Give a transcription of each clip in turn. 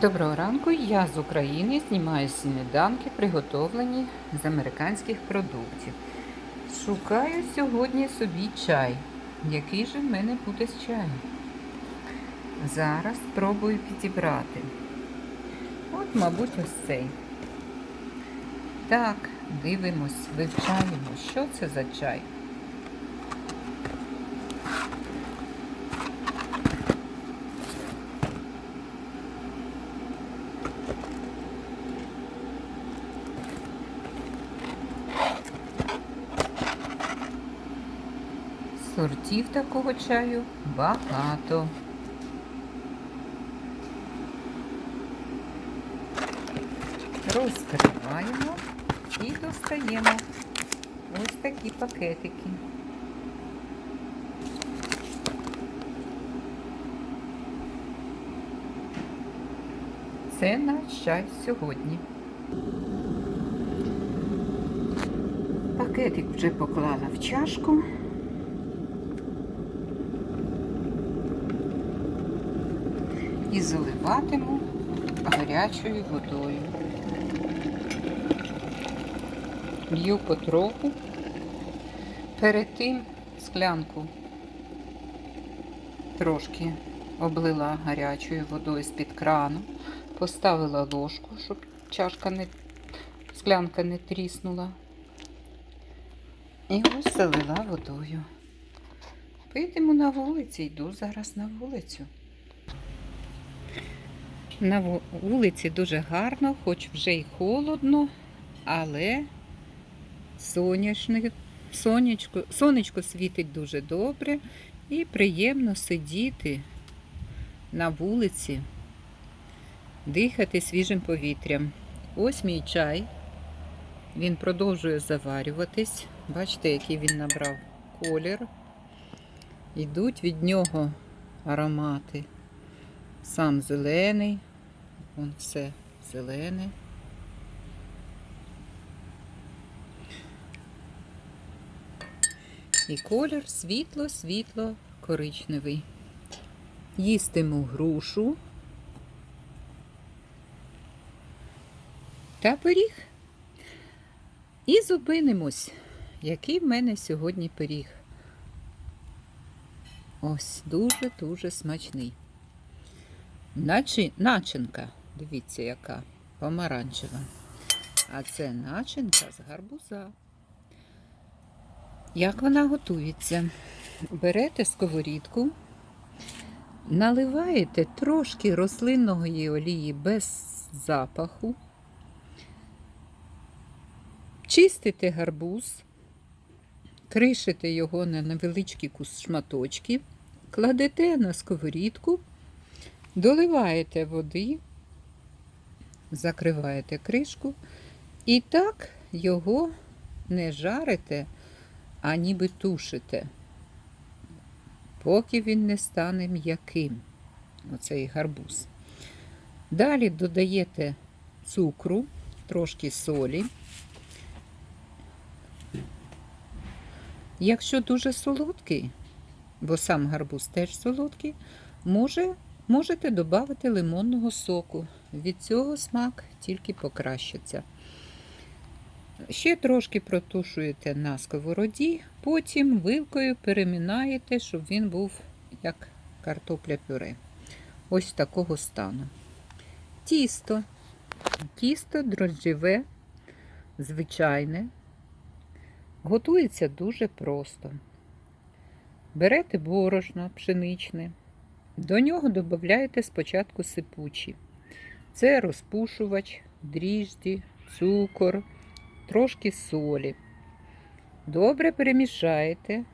Доброго ранку, я з України знімаю сніданки, приготовлені з американських продуктів. Шукаю сьогодні собі чай. Який же в мене буде з чаєм? Зараз спробую підібрати. От, мабуть, ось цей. Так, дивимось, вивчаємо, що це за чай. Сортів такого чаю багато. Розкриваємо і достаємо ось такі пакетики. Це наш чай сьогодні. Пакетик вже поклала в чашку. І заливатиму гарячою водою. Лью потроху. Перед тим склянку трошки облила гарячою водою з-під крану, поставила ложку, щоб чашка не, склянка не тріснула. І ось залила водою. Поїдемо на вулиці, йду зараз на вулицю. На вулиці дуже гарно, хоч вже й холодно, але сонечко, сонечко світить дуже добре і приємно сидіти на вулиці, дихати свіжим повітрям. Ось мій чай. Він продовжує заварюватись. Бачите, який він набрав колір. Йдуть від нього аромати. Сам зелений, вон все зелене. І колір світло-світло коричневий. Їстиму грушу та пиріг. І зупинимось, який в мене сьогодні пиріг. Ось дуже-дуже смачний. Начи, начинка, дивіться, яка помаранчева. А це начинка з гарбуза. Як вона готується? Берете сковорідку, наливаєте трошки рослинної олії без запаху, чистите гарбуз, кришите його на невеличкі шматочки, кладете на сковорідку. Доливаєте води, закриваєте кришку і так його не жарите, а ніби тушите, поки він не стане м'яким, оцей гарбуз. Далі додаєте цукру, трошки солі. Якщо дуже солодкий, бо сам гарбуз теж солодкий, може Можете додати лимонного соку. Від цього смак тільки покращиться. Ще трошки протушуєте на сковороді, потім вилкою перемінаєте, щоб він був як картопля пюре. Ось такого стану. Тісто. Тісто дрожджеве, звичайне. Готується дуже просто. Берете борошно пшеничне. До нього додаєте спочатку сипучі. Це розпушувач, дріжджі, цукор, трошки солі. Добре перемішаєте,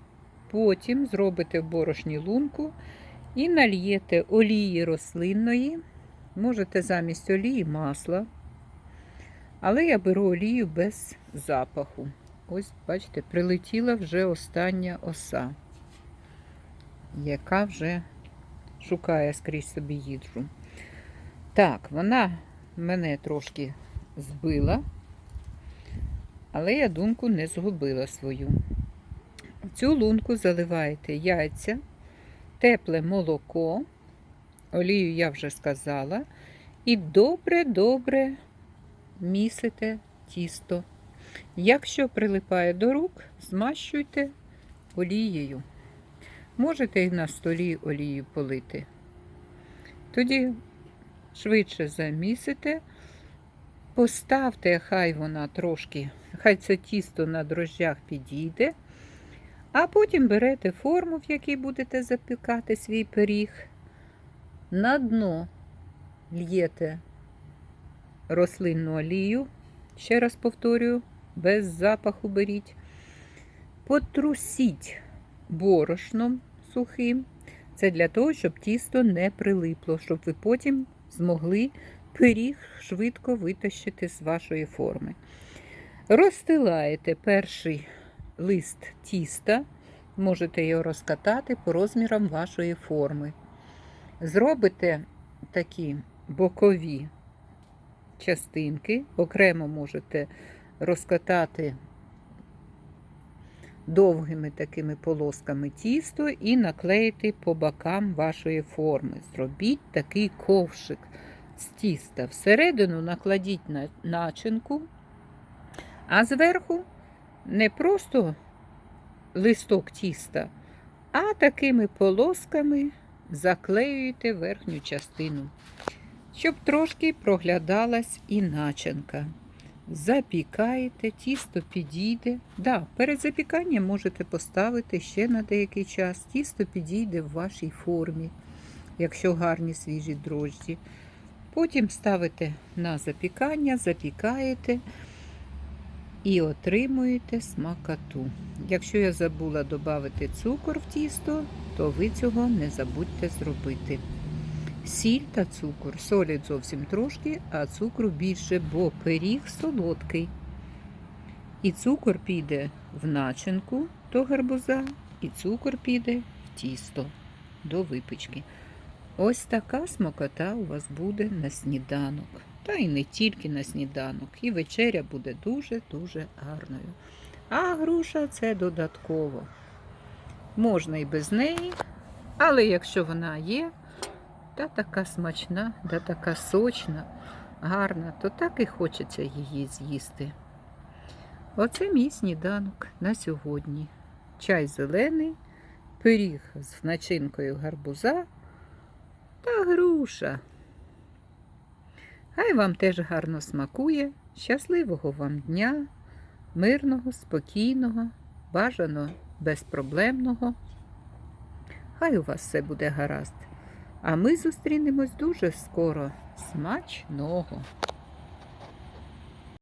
потім зробите в борошні лунку і нальєте олії рослинної. Можете замість олії масла. Але я беру олію без запаху. Ось, бачите, прилетіла вже остання оса, яка вже шукає скрізь собі їжу. Так, вона мене трошки збила, але я думку не згубила свою. В цю лунку заливаєте яйця, тепле молоко, олію я вже сказала, І добре-добре місите тісто. Якщо прилипає до рук, змащуйте олією. Можете і на столі олію полити. Тоді швидше замісите, поставте, хай вона трошки, хай це тісто на дрожжах підійде, а потім берете форму, в якій будете запікати свій пиріг. На дно л'єте рослинну олію, ще раз повторюю, без запаху беріть. Потрусіть борошном сухим. Це для того, щоб тісто не прилипло, щоб ви потім змогли пиріг швидко витащити з вашої форми. Розстилаєте перший лист тіста, можете його розкатати по розмірам вашої форми. Зробите такі бокові частинки, окремо можете розкатати довгими такими полосками тісто і наклеїти по бокам вашої форми. Зробіть такий ковшик з тіста. Всередину накладіть на- начинку, а зверху не просто листок тіста, а такими полосками заклеюєте верхню частину, щоб трошки проглядалась і начинка. Запікаєте, тісто підійде. Да, перед запіканням можете поставити ще на деякий час. Тісто підійде в вашій формі, якщо гарні свіжі дрожжі. Потім ставите на запікання, запікаєте і отримуєте смакоту. Якщо я забула додати цукор в тісто, то ви цього не забудьте зробити. Сіль та цукор. Солі зовсім трошки, а цукру більше, бо пиріг солодкий. І цукор піде в начинку до гарбуза, і цукор піде в тісто до випічки. Ось така смакота у вас буде на сніданок. Та й не тільки на сніданок. І вечеря буде дуже-дуже гарною. А груша це додатково. Можна і без неї, але якщо вона є, та така смачна, та така сочна, гарна, то так і хочеться її з'їсти. Оце мій сніданок на сьогодні. Чай зелений, пиріг з начинкою гарбуза та груша. Хай вам теж гарно смакує. Щасливого вам дня, мирного, спокійного, бажано безпроблемного. Хай у вас все буде гаразд. А ми зустрінемось дуже скоро. Смачного!